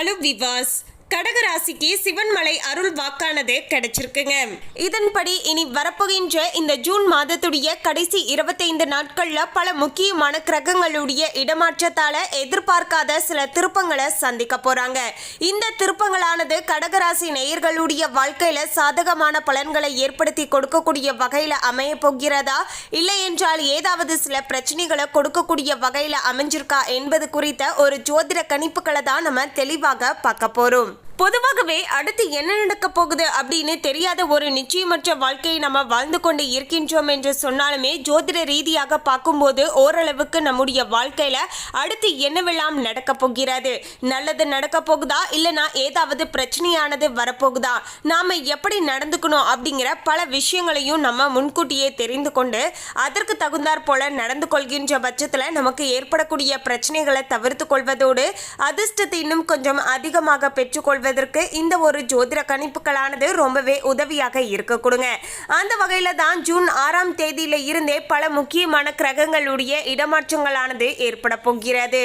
Hello viewers, கடகராசிக்கு சிவன்மலை அருள் வாக்கானது கிடைச்சிருக்குங்க. இதன்படி இனி வரப்போகின்ற இந்த ஜூன் மாதத்துடைய கடைசி இருபத்தைந்து நாட்கள்ல பல முக்கியமான கிரகங்களுடைய இடமாற்றத்தால எதிர்பார்க்காத சில திருப்பங்களை சந்திக்க போறாங்க. இந்த திருப்பங்களானது கடகராசி நேயர்களுடைய வாழ்க்கையில சாதகமான பலன்களை ஏற்படுத்தி கொடுக்கக்கூடிய வகையில அமைய போகிறதா? இல்லை என்றால் ஏதாவது சில பிரச்சனைகளை கொடுக்கக்கூடிய வகையில அமைஞ்சிருக்கா என்பது குறித்த ஒரு ஜோதிட கணிப்புகளை தான் நம்ம தெளிவாக பார்க்க போறோம். பொதுவாகவே அடுத்து என்ன நடக்க போகுது அப்படின்னு தெரியாத ஒரு நிச்சயமற்ற வாழ்க்கையை நம்ம வாழ்ந்து கொண்டு இருக்கின்றோம் என்று சொன்னாலுமே ஜோதிட ரீதியாக பார்க்கும்போது ஓரளவுக்கு நம்முடைய வாழ்க்கையில அடுத்து என்னவெல்லாம் நடக்க போகிறது? நல்லது நடக்க போகுதா? இல்லைனா ஏதாவது பிரச்சனையானது வரப்போகுதா? நாம எப்படி நடந்துக்கணும் அப்படிங்கிற பல விஷயங்களையும் நம்ம முன்கூட்டியே தெரிந்து கொண்டு அதற்கு தகுந்தாற் போல நடந்து கொள்கின்ற பட்சத்தில் நமக்கு ஏற்படக்கூடிய பிரச்சனைகளை தவிர்த்து கொள்வதோடு அதிர்ஷ்டத்தை இன்னும் கொஞ்சம் அதிகமாக பெற்றுக்கொள்வதற்கு இந்த ஒரு ஜோதிட கணிப்புகளானது ரொம்பவே உதவியாக இருக்க. கொடுங்க. அந்த வகையில தான் ஜூன் ஆறாம் தேதியில இருந்தே பல முக்கியமான கிரகங்களுடைய இடமாற்றங்களானது ஏற்பட போகிறது.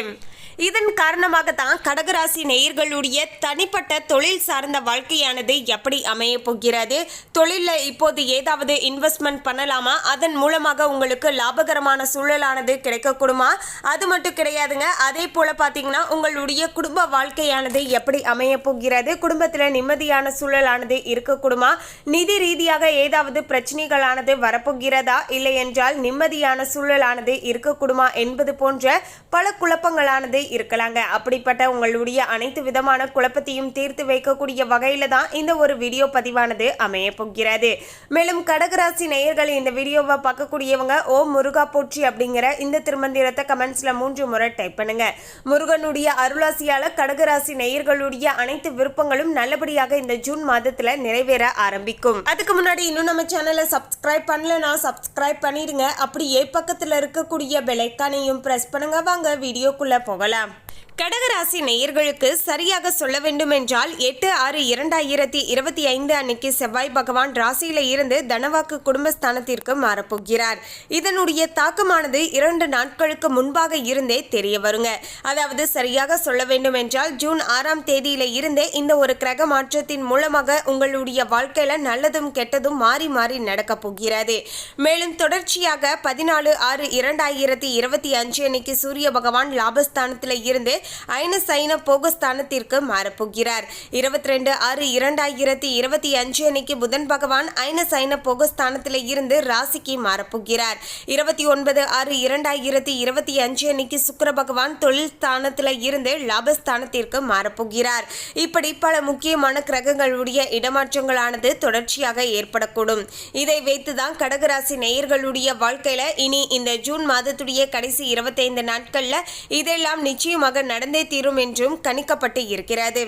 இதன் காரணமாக தான் கடகராசி நேயர்களுடைய தனிப்பட்ட தொழில் சார்ந்த வாழ்க்கையானது எப்படி அமைய போகிறது? தொழிலில் இப்போது ஏதாவது இன்வெஸ்ட்மெண்ட் பண்ணலாமா? அதன் மூலமாக உங்களுக்கு லாபகரமான சூழலானது கிடைக்கக்கூடுமா? அது மட்டும் கிடையாதுங்க. அதே போல பார்த்தீங்கன்னா உங்களுடைய குடும்ப வாழ்க்கையானது எப்படி அமைய போகிறது? குடும்பத்தில் நிம்மதியான சூழலானது இருக்கக்கூடுமா? நிதி ரீதியாக ஏதாவது பிரச்சனைகளானது வரப்போகிறதா? இல்லை என்றால் நிம்மதியான சூழலானது இருக்கக்கூடுமா என்பது போன்ற பல குழப்பங்களானது இருக்கலாங்க. அப்படிப்பட்ட உங்களுடைய அனைத்து விதமான குழப்பத்தையும் தீர்த்து வைக்கக்கூடிய வகையில தான் இந்த ஒரு வீடியோ பதிவானது அமைய போகிறது. மேலும் கடகராசி நேயர்கள் இந்த வீடியோவை பார்க்கக்கூடியவங்க ஓ முருகா போற்றி அப்படிங்கிற இந்த திருமந்திரத்தை கமெண்ட்ஸ்ல மூன்று முறை டைப் பண்ணுங்க. முருகனுடைய அருளாசியால கடகராசி நேயர்களுடைய அனைத்து விருப்பங்களும் நல்லபடியாக இந்த ஜூன் மாதத்துல நிறைவேற ஆரம்பிக்கும். அதுக்கு முன்னாடி இன்னும் நம்ம சேனலை சப்ஸ்கிரைப் பண்ணலன்னா சப்ஸ்கிரைப் பண்ணிடுங்க. அப்படியே பக்கத்துல இருக்கக்கூடிய பெலைக்கானையும் பிரஸ் பண்ணுங்க. வாங்க வீடியோக்குள்ள போகலாம். Yeah. கடகராசி நேயர்களுக்கு சரியாக சொல்ல வேண்டும் என்றால் எட்டு ஆறு இரண்டாயிரத்தி இருபத்தி ஐந்து அன்னைக்கு செவ்வாய் பகவான் ராசியில இருந்து தனவாக்கு குடும்பஸ்தானத்திற்கு மாறப்போகிறார். இதனுடைய தாக்கமானது இரண்டு நாட்களுக்கு முன்பாக இருந்தே தெரிய வருங்க. அதாவது சரியாக சொல்ல வேண்டும் என்றால் ஜூன் ஆறாம் தேதியில இருந்தே இந்த ஒரு கிரக மாற்றத்தின் மூலமாக உங்களுடைய வாழ்க்கையில நல்லதும் கெட்டதும் மாறி மாறி நடக்க போகிறது. மேலும் தொடர்ச்சியாக பதினாலு ஆறு இரண்டாயிரத்தி இருபத்தி அஞ்சு அன்னைக்கு சூரிய பகவான் லாபஸ்தானத்தில் இருந்து ஐன சைன போகஸ்தானத்திற்கு மாறப்போகிறார். இருபத்தி ரெண்டு ஆறு இரண்டாயிரத்தி இருபத்தி அஞ்சு அன்னைக்கு புதன் பகவான் ஐன சைன போகஸ்தானத்தில் இருந்து ராசிக்கு மாறப்போகிறார். இருபத்தி ஒன்பது ஆறு இரண்டாயிரத்தி இருபத்தி அஞ்சு அன்னைக்கு சுக்கர பகவான் தொழில் ஸ்தானத்தில் இருந்து லாபஸ்தானத்திற்கு மாறப்போகிறார். இப்படி பல முக்கியமான கிரகங்களுடைய இடமாற்றங்களானது தொடர்ச்சியாக ஏற்படக்கூடும். இதை வைத்துதான் கடகராசி நேயர்களுடைய வாழ்க்கையில இனி இந்த ஜூன் மாதத்துடைய கடைசி இருபத்தைந்து நாட்கள்ல இதெல்லாம் நிச்சயமாக நடந்தே தீரும் என்றும் கணிக்கப்பட்டு இருக்கிறது.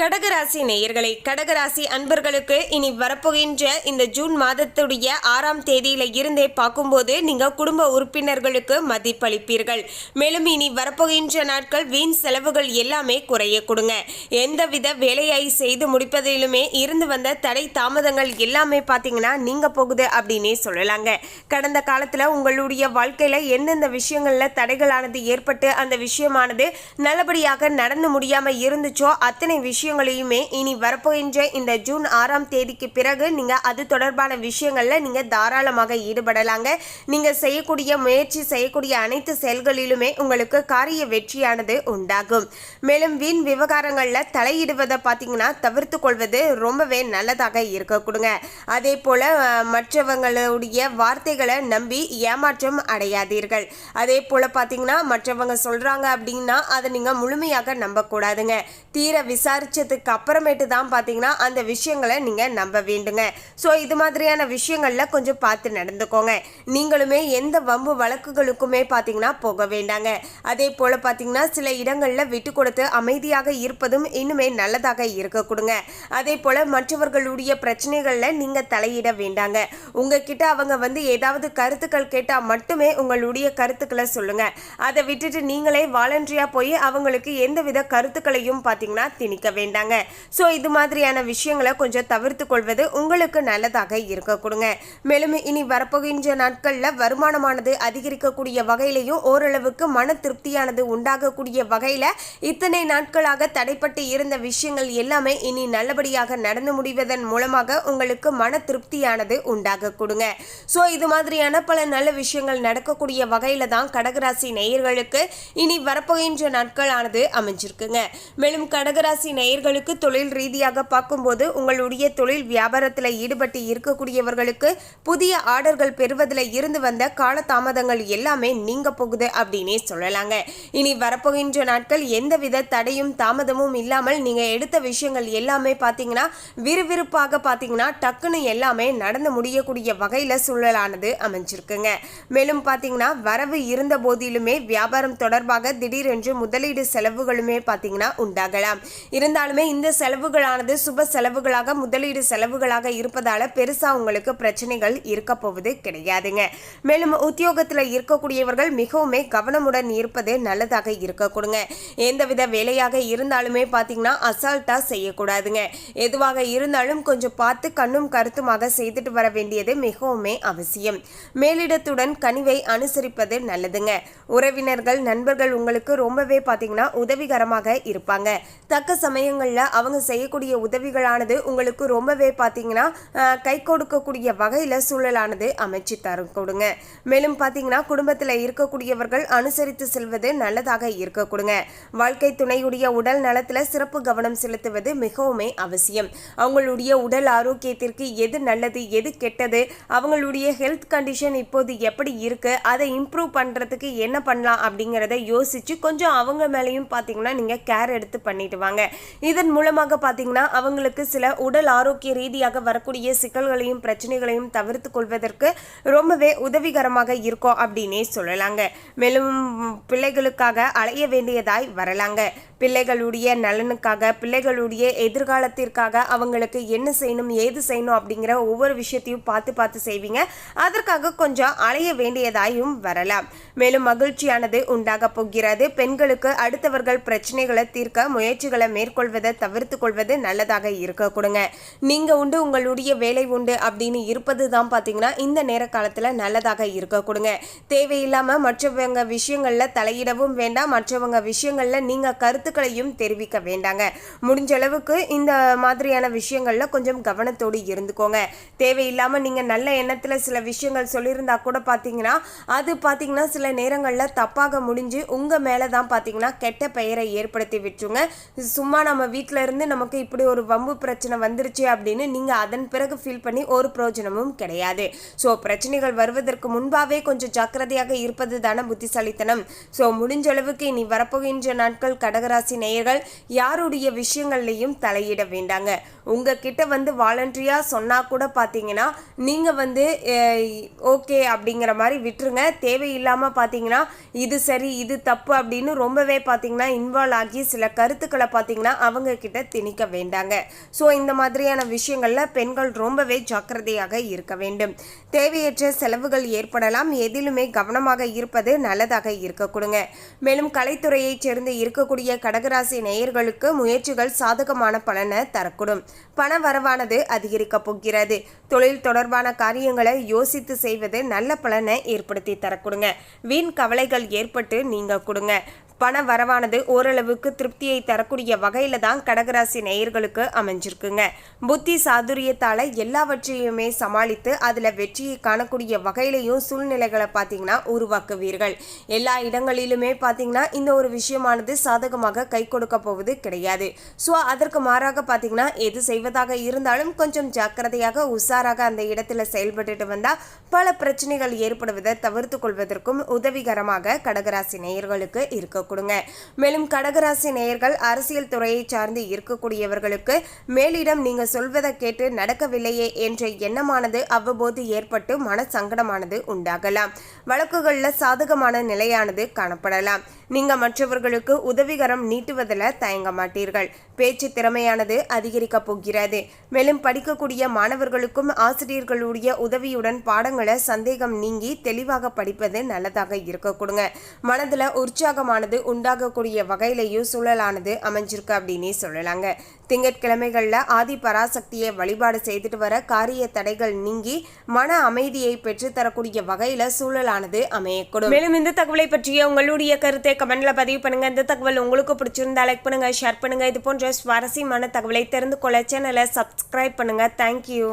கடகராசி நேயர்களை கடகராசி அன்பர்களுக்கு இனி வரப்போகின்ற இந்த ஜூன் மாதத்துடைய ஆறாம் தேதியில இருந்தே பார்க்கும்போது நீங்க குடும்ப உறுப்பினர்களுக்கு மதிப்பளிப்பீர்கள். மேலும் இனி வரப்போகின்ற நாட்கள் வீண் செலவுகள் எல்லாமே குறைய கொடுங்க. எந்தவித வேலையை செய்து முடிப்பதிலுமே இருந்து வந்த தடை தாமதங்கள் எல்லாமே பார்த்தீங்கன்னா நீங்க போகுது அப்படின்னே சொல்லலாங்க. கடந்த காலத்துல உங்களுடைய வாழ்க்கையில எந்தெந்த விஷயங்கள்ல தடைகளானது ஏற்பட்டு அந்த விஷயமானது நல்லபடியாக நடந்து முடியாம இருந்துச்சோ அத்தனை விஷயங்களையுமே இனி வரப்போகின்ற இந்த ஜூன் ஆறாம் தேதிக்கு பிறகு நீங்க அது தொடர்பான விஷயங்களில் நீங்க தாராளமாக ஈடுபடலாங்க. நீங்க செய்யக்கூடிய முயற்சி செய்யக்கூடிய அனைத்து செயல்களிலுமே உங்களுக்கு காரிய வெற்றியானது உண்டாகும். மேலும் வீண் விவகாரங்களில் தலையிடுவதை பார்த்தீங்கன்னா தவிர்த்து கொள்வது ரொம்பவே நல்லதாக இருக்க கொடுங்க. அதே போல மற்றவங்களுடைய வார்த்தைகளை நம்பி ஏமாற்றம் அடையாதீர்கள். அதே போல பார்த்தீங்கன்னா மற்றவங்க சொல்றாங்க அப்படின்னா அதை நீங்கள் முழுமையாக நம்பக்கூடாதுங்க. தீர படித்ததுக்கு அப்புறமேட்டு தான் பார்த்தீங்கன்னா அந்த விஷயங்களை நீங்கள் நம்ப வேண்டுங்க. ஸோ இது மாதிரியான விஷயங்களில் கொஞ்சம் பார்த்து நடந்துக்கோங்க. நீங்களுமே எந்த வம்பு வழக்குகளுக்குமே பார்த்தீங்கன்னா போக வேண்டாங்க. அதே போல் பார்த்தீங்கன்னா சில இடங்களில் விட்டு கொடுத்து அமைதியாக இருப்பதும் இன்னுமே நல்லதாக இருக்க கொடுங்க. அதே போல் மற்றவர்களுடைய பிரச்சனைகளில் நீங்கள் தலையிட வேண்டாங்க. உங்ககிட்ட அவங்க வந்து ஏதாவது கருத்துக்கள் கேட்டால் மட்டுமே உங்களுடைய கருத்துக்களை சொல்லுங்கள் அதை விட்டுட்டு நீங்களே வாலண்டியாக போய் அவங்களுக்கு எந்தவித கருத்துக்களையும் பார்த்தீங்கன்னா திணிக்க வேண்டாங்க. ஸோ இது மாதிரியான விஷயங்களை கொஞ்சம் தவிர்த்து கொள்வது உங்களுக்கு நல்லதாக இருக்க கொடுங்க. மேலும் இனி வரப்போகின்ற நாட்களில் வருமானமானது அதிகரிக்கக்கூடிய வகையிலையும் ஓரளவுக்கு மன திருப்தியானது உண்டாகக்கூடிய வகையில் இத்தனை நாட்களாக தடைப்பட்டு இருந்த விஷயங்கள் எல்லாமே இனி நல்லபடியாக நடந்து முடிவதன் மூலமாக உங்களுக்கு மன திருப்தியானது உண்டாக கொடுங்க. ஸோ இது மாதிரியான பல நல்ல விஷயங்கள் நடக்கக்கூடிய வகையில் தான் கடகராசி நேயர்களுக்கு இனி வரப்போகின்ற நாட்களானது அமைஞ்சிருக்குங்க. மேலும் கடகராசி நேயர்களுக்கு தொழில் ரீதியாக பார்க்கும்போது உங்களுடைய தொழில் வியாபாரத்தில் ஈடுபட்டு இருக்கக்கூடியவர்களுக்கு புதிய ஆர்டர்கள் பெறுவதில் இருந்து வந்த காலதாமதங்கள் எல்லாமே நீங்க போகுது அப்படின்னே சொல்லலாங்க. இனி வரப்போகின்ற நாட்கள் எந்தவித தடையும் தாமதமும் இல்லாமல் நீங்க எடுத்த விஷயங்கள் எல்லாமே பார்த்தீங்கன்னா விறுவிறுப்பாக பார்த்தீங்கன்னா டக்குன்னு எல்லாமே நடந்து முடியக்கூடிய வகையில் சூழலானது அமைஞ்சிருக்குங்க. மேலும் பார்த்தீங்கன்னா வரவு இருந்த போதிலுமே வியாபாரம் தொடர்பாக திடீரென்று முதலீடு செலவுகளுமே பார்த்தீங்கன்னா உண்டாகலாம். இருந்தாலுமே இந்த செலவுகளானது சுப செலவுகளாக முதலீடு செலவுகளாக இருப்பதால பெருசா உங்களுக்கு பிரச்சனைகள் இருக்க போவது கிடையாதுங்க. மேலும் உத்தியோகத்தில் இருக்கக்கூடியவர்கள் மிகவுமே கவனமுடன் இருப்பது நல்லதாக இருக்க கொடுங்க. எந்தவித வேலையாக இருந்தாலுமே பார்த்தீங்கன்னா அசால்ட்டா செய்யக்கூடாதுங்க. எதுவாக இருந்தாலும் கொஞ்சம் பார்த்து கண்ணும் கருத்துமாக செய்துட்டு வர வேண்டியது மிகவுமே அவசியம். மேலிடத்துடன் கனிவை அனுசரிப்பது நல்லதுங்க. உறவினர்கள் நண்பர்கள் உங்களுக்கு ரொம்பவே பார்த்தீங்கன்னா உதவிகரமாக இருப்பாங்க. தக்க விஷயங்களில் அவங்க செய்யக்கூடிய உதவிகளானது உங்களுக்கு ரொம்பவே பார்த்தீங்கன்னா கை கொடுக்கக்கூடிய வகையில் சூழலானது அமைச்சு தரும். கொடுங்க. மேலும் பார்த்தீங்கன்னா குடும்பத்தில் இருக்கக்கூடியவர்கள் அனுசரித்து செல்வது நல்லதாக இருக்க கொடுங்க. வாழ்க்கை துணையுடைய உடல் நலத்தில் சிறப்பு கவனம் செலுத்துவது மிகவுமே அவசியம். அவங்களுடைய உடல் ஆரோக்கியத்திற்கு எது நல்லது எது கெட்டது அவங்களுடைய ஹெல்த் கண்டிஷன் இப்போது எப்படி இருக்கு அதை இம்ப்ரூவ் பண்ணுறதுக்கு என்ன பண்ணலாம் அப்படிங்கிறத யோசிச்சு கொஞ்சம் அவங்க மேலேயும் பார்த்தீங்கன்னா நீங்கள் கேர் எடுத்து பண்ணிட்டு வாங்க. இதன் மூலமாக பார்த்தீங்கன்னா அவங்களுக்கு சில உடல் ஆரோக்கிய ரீதியாக வரக்கூடிய சிக்கல்களையும் பிரச்சனைகளையும் தவிர்த்து கொள்வதற்கு ரொம்பவே உதவிகரமாக இருக்கும் அப்படின்னே சொல்லலாங்க. மேலும் பிள்ளைகளுக்காக அலைய வேண்டியதாய் வரலாங்க. பிள்ளைகளுடைய நலனுக்காக பிள்ளைகளுடைய எதிர்காலத்திற்காக அவங்களுக்கு என்ன செய்யணும் ஏது செய்யணும் அப்படிங்கிற ஒவ்வொரு விஷயத்தையும் பார்த்து பார்த்து செய்வீங்க. அதற்காக கொஞ்சம் அலைய வேண்டியதாயும் வரலாம். மேலும் மகிழ்ச்சியானது உண்டாக போகிறது. பெண்களுக்கு அடுத்தவர்கள் பிரச்சனைகளை தீர்க்க முயற்சிகளை கொள்வதை தவிர்த்து கொள்வது நல்லதாக இருக்க கொடுங்க. நீங்க உண்டு உங்களுடைய வேலை உண்டு அப்படின்னு இருப்பது தான் பார்த்தீங்கன்னா இந்த நேர காலத்தில் நல்லதாக இருக்க கொடுங்க. தேவையில்லாம மற்றவங்க விஷயங்கள்ல தலையிடவும் வேண்டாம் மற்றவங்க விஷயங்கள்ல நீங்க கருத்துக்களையும் தெரிவிக்க வேண்டாங்க. முடிஞ்ச அளவுக்கு இந்த மாதிரியான விஷயங்கள்ல கொஞ்சம் கவனத்தோடு இருந்துக்கோங்க. தேவையில்லாம நீங்க நல்ல எண்ணத்துல சில விஷயங்கள் சொல்லியிருந்தா கூட பாத்தீங்கன்னா அது பாத்தீங்கன்னா சில நேரங்கள்ல தப்பாக முடிஞ்சு உங்க மேலே தான் பாத்தீங்கன்னா கெட்ட பெயரை ஏற்படுத்தி விட்டுருங்க. சும்மா நம்ம நம்ம வீட்டில் இருந்து நமக்கு இப்படி ஒரு வம்பு பிரச்சனை வந்துருச்சு அப்படின்னு நீங்கள் அதன் பிறகு ஃபீல் பண்ணி ஒரு பிரயோஜனமும் கிடையாது. ஸோ பிரச்சனைகள் வருவதற்கு முன்பாகவே கொஞ்சம் ஜாக்கிரதையாக இருப்பது தானே புத்திசாலித்தனம். ஸோ முடிஞ்ச அளவுக்கு இனி வரப்போகின்ற நாட்கள் கடகராசி நேயர்கள் யாருடைய விஷயங்கள்லையும் தலையிட வேண்டாங்க. உங்ககிட்ட வந்து வாலண்டியாக சொன்னால் கூட பார்த்தீங்கன்னா நீங்கள் வந்து ஓகே அப்படிங்கிற மாதிரி விட்டுருங்க. தேவையில்லாமல் பார்த்தீங்கன்னா இது சரி இது தப்பு அப்படின்னு ரொம்பவே பார்த்தீங்கன்னா இன்வால்வ் ஆகி சில கருத்துக்களை பார்த்தீங்கன்னா அவங்க கிட்ட திணிக்க வேண்டாங்க. ஸோ இந்த மாதிரியான விஷயங்களில் பெண்கள் ரொம்பவே ஜாக்கிரதையாக இருக்க வேண்டும். தேவையற்ற செலவுகள் ஏற்படலாம். எதிலுமே கவனமாக இருப்பது நல்லதாக இருக்க கொடுங்க. மேலும் கலைத்துறையைச் சேர்ந்து இருக்கக்கூடிய கடகராசி நேயர்களுக்கு முயற்சிகள் சாதகமான பலனை தரக்கூடும். பண வரவானது அதிகரிக்கப் போகிறது. தொழில் தொடர்பான காரியங்களை யோசித்து செய்வது நல்ல பலனை ஏற்படுத்தி தரக்கூடுங்க வீண் கவலைகள் ஏற்பட்டு நீங்க கொடுங்க. பண வரவானது ஓரளவுக்கு திருப்தியை தரக்கூடிய வகையில தான் கடகராசி நேயர்களுக்கு அமைஞ்சிருக்குங்க. புத்தி சாதுரியத்தால எல்லாவற்றையுமே சமாளித்து அதுல வெற்றியை காணக்கூடிய வகையிலையும் சூழ்நிலைகளை பார்த்தீங்கன்னா உருவாக்குவீர்கள். எல்லா இடங்களிலுமே பார்த்தீங்கன்னா இந்த ஒரு விஷயமானது சாதகமாக கை கொடுக்க போவது கிடையாது. ஸோ அதற்கு மாறாக பார்த்தீங்கன்னா எது செய்வதாக இருந்தாலும் கொஞ்சம் ஜாக்கிரதையாக உஷாராக அந்த இடத்துல செயல்பட்டுட்டு வந்தா பல பிரச்சனைகள் ஏற்படுவதை தவிர்த்து கொள்வதற்கும் உதவிகரமாக கடகராசி நேயர்களுக்கு இருக்கும் கொடுங்க. மேலும் கடகராசி நேயர்கள் அரசியல் துறையை சார்ந்து இருக்கக்கூடியவர்களுக்கு மேலிடம் நீங்க சொல்வதை கேட்டு நடக்கவில்லையே என்ற எண்ணமானது அவ்வப்போது ஏற்பட்டு மன சங்கடமானது உண்டாகலாம். வழக்குகளில் சாதகமான நிலையானது காணப்படலாம். நீங்க மற்றவர்களுக்கு உதவிகரம் நீட்டுவதில் தயங்க மாட்டீர்கள். பேச்சு திறமையானது அதிகரிக்க போகிறது. மேலும் படிக்கக்கூடிய மாணவர்களுக்கும் ஆசிரியர்களுடைய உதவியுடன் பாடங்களை சந்தேகம் நீங்கி தெளிவாக படிப்பது நல்லதாக இருக்க கொடுங்க. உற்சாகமானது உண்டாகக்கூடிய வகையிலையும் சூழலானது அமைஞ்சிருக்கு அப்படின்னே சொல்லலாங்க. திங்கட்கிழமைகளில் ஆதி பராசக்தியை வழிபாடு செய்துட்டு வர காரிய தடைகள் நீங்கி மன அமைதியை பெற்றுத்தரக்கூடிய வகையில் சூழலானது அமையக்கூடும். மேலும் இந்த தகவலை பற்றிய உங்களுடைய கருத்தை கமெண்ட்ல பதிவு பண்ணுங்க. இந்த தகவல் உங்களுக்கு பிடிச்சிருந்தா லைக் பண்ணுங்க ஷேர் பண்ணுங்க. இது போன்ற சுவாரஸ்யமான தகவலை தெரிந்து கொள்ள சேனலை சப்ஸ்கிரைப் பண்ணுங்க. தேங்க்யூ